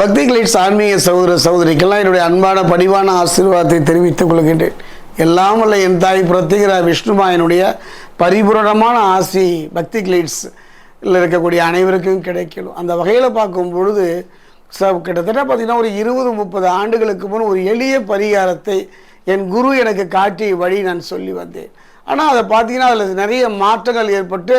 பக்தி கிளிட்ஸ் ஆன்மீக சகோதர சகோதரிக்கெல்லாம் என்னுடைய அன்பான பணிவான ஆசீர்வாதத்தை தெரிவித்துக் கொள்கின்றேன். எல்லாம் வல்ல என் தாய் பிரத்திகிற விஷ்ணுமாயனுடைய பரிபூரணமான ஆசி பக்தி கிளிட்ஸ் இருக்கக்கூடிய அனைவருக்கும் கிடைக்கணும். அந்த வகையில் பார்க்கும் பொழுது ச கிட்டத்தட்ட பார்த்திங்கன்னா ஒரு இருபது முப்பது ஆண்டுகளுக்கு முன் ஒரு எளிய பரிகாரத்தை என் குரு எனக்கு காட்டிய வழி நான் சொல்லி வந்தேன். ஆனால் அதை பார்த்தீங்கன்னா அதில் நிறைய மாற்றங்கள் ஏற்பட்டு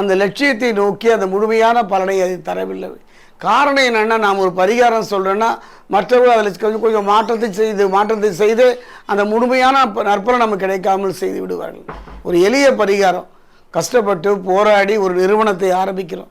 அந்த லட்சியத்தை நோக்கி அந்த முழுமையான பலனை அது தரவில்லை. காரணம் என்னென்னா நாம் ஒரு பரிகாரம் சொல்கிறேன்னா மற்றவர்கள் அதில் கொஞ்சம் கொஞ்சம் மாற்றத்தை செய்து மாற்றத்தை செய்து அந்த முழுமையான ப- நற்பலன் நமக்கு கிடைக்காமல் செய்து விடுவார்கள். ஒரு எளிய பரிகாரம். கஷ்டப்பட்டு போராடி ஒரு நிறுவனத்தை ஆரம்பிக்கிறோம்.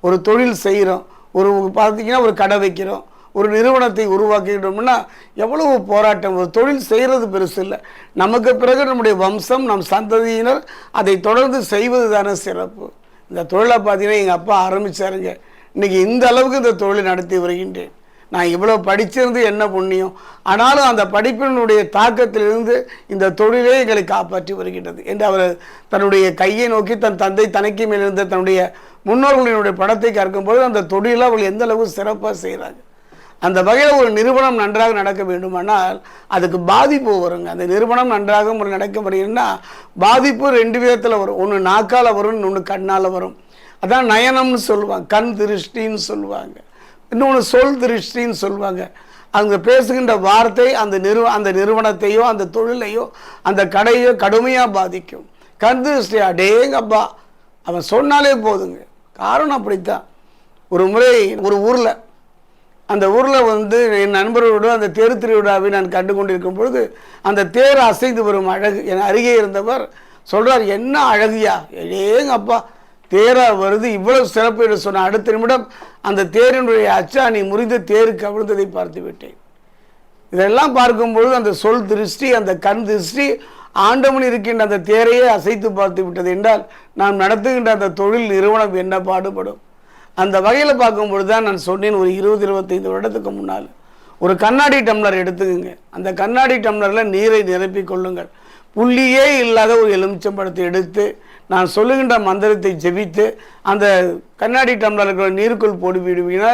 ஒரு தொழில் செய்கிறோம். ஒரு பார்த்தீங்கன்னா ஒரு கடை வைக்கிறோம். ஒரு நிறுவனத்தை உருவாக்கிட்டோம்னா எவ்வளவு போராட்டம். ஒரு தொழில் செய்கிறது பெருசு இல்லை. நமக்கு பிறகு நம்முடைய வம்சம் நம் சந்ததியினர் அதை தொடர்ந்து செய்வது தானே சிறப்பு. இந்த தொழிலை பார்த்தீங்கன்னா எங்கள் அப்பா ஆரம்பிச்சாருங்க. இன்றைக்கி இந்த அளவுக்கு இந்த தொழில் நடத்தி வருகின்றேன். நான் இவ்வளோ படிச்சிருந்து என்ன புண்ணியம்? ஆனாலும் அந்த படிப்பினுடைய தாக்கத்திலிருந்து இந்த தொழிலே எங்களை காப்பாற்றி வருகின்றது என்று அவர் தன்னுடைய கையை நோக்கி தன் தந்தை தனக்கு மேலிருந்த தன்னுடைய முன்னோர்களினுடைய படத்தை கற்கும்போது அந்த தொழிலை அவர்கள் எந்த அளவு சிறப்பாக செய்கிறாங்க அந்த வகையில் ஒரு நிறுவனம் நன்றாக நடக்க வேண்டுமானால் அதுக்கு பாதிப்பு வருங்க. அந்த நிறுவனம் நன்றாக ஒரு நடக்க முடியும்னா பாதிப்பு ரெண்டு விதத்தில் வரும். ஒன்று நாக்கால் வரும் இன்னொன்று கண்ணால் வரும். அதான் நயனம்னு சொல்லுவாங்க கண் திருஷ்டின்னு சொல்லுவாங்க. இன்னொன்று சொல் திருஷ்டின்னு சொல்லுவாங்க. அவங்க பேசுகின்ற வார்த்தை அந்த நிறுவ அந்த நிறுவனத்தையோ அந்த தொழிலையோ அந்த கடையோ கடுமையாக பாதிக்கும். கண் திருஷ்டி அடேங்கப்பா. அவன் சொன்னாலே போதுங்க. காரணம் அப்படித்தான். ஒரு முறை ஒரு ஊரில் அந்த ஊரில் வந்து என் நண்பர்களோடு அந்த தேர் திருவிழாவை நான் கண்டு கொண்டிருக்கும் பொழுது அந்த தேர் அசைந்து வரும் அழகு என் அருகே இருந்தவர் சொல்கிறார் என்ன அழகுயா? ஏங்க அப்பா தேராக வருது. இவ்வளவு சிறப்பு என்று சொன்ன அடுத்த நிமிடம் அந்த தேரினுடைய அச்சாணி முறிந்து தேரு கவிழ்ந்ததை பார்த்து விட்டேன். இதெல்லாம் பார்க்கும்பொழுது அந்த சொல் திருஷ்டி அந்த கண் திருஷ்டி ஆண்டவன் இருக்கின்ற அந்த தேரையே அசைத்து பார்த்து விட்டது என்றால் நாம் நடத்துகின்ற அந்த தொழில் நிறுவனம் என்ன பாடுபடும்? அந்த வகையில் பார்க்கும்பொழுது தான் நான் சொன்னேன் ஒரு இருபது இருபத்தைந்து வருடத்துக்கு முன்னால். ஒரு கண்ணாடி டம்ளர் எடுத்துக்கோங்க. அந்த கண்ணாடி டம்ளரில் நீரை நிரப்பிக் கொள்ளுங்கள். புள்ளியே இல்லாத ஒரு எலுமிச்சம்பழத்தை எடுத்து நான் சொல்லுகின்ற மந்திரத்தை ஜெபித்து அந்த கண்ணாடி டம்ளர் இருக்கிற நீருக்குள் போட்டு விடுவீங்கன்னா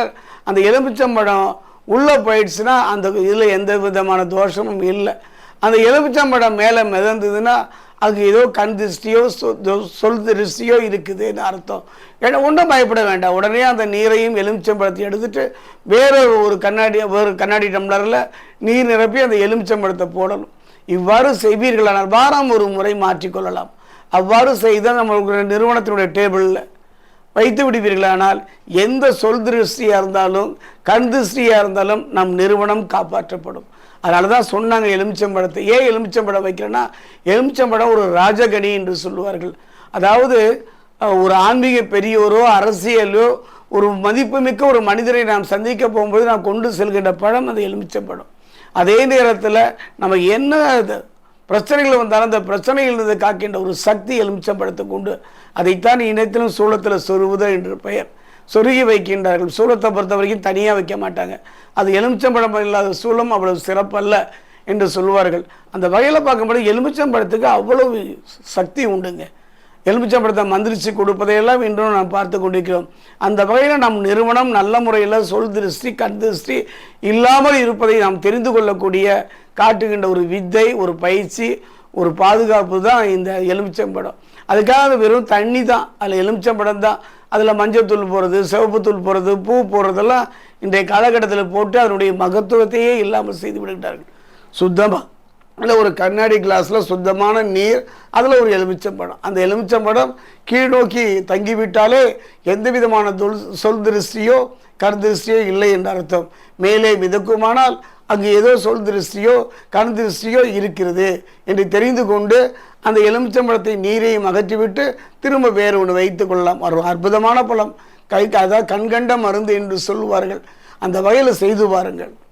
அந்த எலுமிச்சம்பழம் உள்ளே போயிடுச்சுன்னா அந்த இதில் எந்த விதமான தோஷமும் இல்லை. அந்த எலுமிச்சம்பழம் மேலே மிதந்ததுன்னா அங்கே ஏதோ கண் திருஷ்டியோ சொ- சொல் திருஷ்டியோ இருக்குதுன்னு அர்த்தம். ஏன்னா ஒன்றும் பயப்பட வேண்டாம். உடனே அந்த நீரையும் எலுமிச்சம்பழத்தையும் எடுத்துட்டு வேற ஒரு கண்ணாடி ஒரு கண்ணாடி டம்ளரில் நீர் நிரப்பி அந்த எலுமிச்சம்பழத்தை போடணும். இவ்வாறு செய்வீர்களானால் வாரம் ஒரு முறை மாற்றிக்கொள்ளலாம். அவ்வாறு செய்தால் நம்மளுடைய நிறுவனத்தினுடைய டேபிளில் வைத்து விடுவீர்களானால் எந்த சொல் திருஷ்டியாக இருந்தாலும் கண் திருஷ்டியாக இருந்தாலும் நம் நிறுவனம் காப்பாற்றப்படும். அதனால தான் சொன்னாங்க எலுமிச்சம்பழத்தை. ஏன் எலுமிச்சம்பழம் வைக்கிறேன்னா எலுமிச்சம்பழம் ஒரு ராஜகணி என்று சொல்லுவார்கள். அதாவது ஒரு ஆன்மீக பெரியோரோ அரசியலோ ஒரு மதிப்புமிக்க ஒரு மனிதரை நாம் சந்திக்க போகும்போது நாம் கொண்டு செல்கின்ற பழம் அது எலுமிச்சம்பழம். அதே நேரத்தில் நம்ம என்ன பிரச்சனைகள் வந்தாலும் அந்த பிரச்சனைகளிலிருந்து காக்கின்ற ஒரு சக்தி எலுமிச்சம்பழத்துக்கு உண்டு அதைத்தான் இனத்திலும் சூளத்தில் சொருவுதல் என்று பெயர். சொருகி வைக்கின்றார்கள். சூலத்தை பொறுத்த வரைக்கும் தனியாக வைக்க மாட்டாங்க. அது எலுமிச்சம்பழம் இல்லாத சூளம் அவ்வளவு சிறப்பல்ல என்று சொல்லுவார்கள் அந்த வகையில் பார்க்கும்போது எலுமிச்சம்பழத்துக்கு அவ்வளவு சக்தி உண்டுங்க. எலுமிச்சம்பழத்தை மந்திரிச்சு கொடுப்பதையெல்லாம் இன்றும் நாம் பார்த்து கொண்டிருக்கிறோம். அந்த வகையில் நம் நிறுவனம் நல்ல முறையில் சொல் திருஷ்டி கண் திருஷ்டி இல்லாமல் இருப்பதை நாம் தெரிந்து கொள்ளக்கூடிய காட்டுகின்ற ஒரு வித்தை ஒரு பயிற்சி ஒரு பாதுகாப்பு தான் இந்த எலுமிச்சம்பழம். அதுக்காக அது வெறும் தண்ணி தான். அதில் எலுமிச்சம்பழம் தான். அதில் மஞ்சள் தூள் போடுறது சிவப்பு தூள் போடுறது பூ போடுறதெல்லாம் இன்றைய காலகட்டத்தில் போட்டு அதனுடைய மகத்துவத்தையே இல்லாமல் செய்து விடுகிறார்கள். சுத்தமாக இல்லை ஒரு கண்ணாடி கிளாஸில் சுத்தமான நீர் அதில் ஒரு எலுமிச்சம்பழம் அந்த எலுமிச்சம்பழம் கீழ் நோக்கி தங்கிவிட்டாலே எந்த விதமான தொல் சொல் திருஷ்டியோ கருதிருஷ்டியோ இல்லை என்ற அர்த்தம். மேலே மிதக்குமானால் அங்கு ஏதோ சொல் திருஷ்டியோ கண் திருஷ்டியோ இருக்கிறது என்று தெரிந்து கொண்டு அந்த எலுமிச்சம்பழத்தை நீரையும் அகற்றிவிட்டு திரும்ப வேறு ஒன்று வைத்துக் கொள்ளலாம். ஒரு அற்புதமான பழம். கை அதாவது கண்கண்ட மருந்து என்று சொல்லுவார்கள். அந்த வகையில் செய்து பாருங்கள்.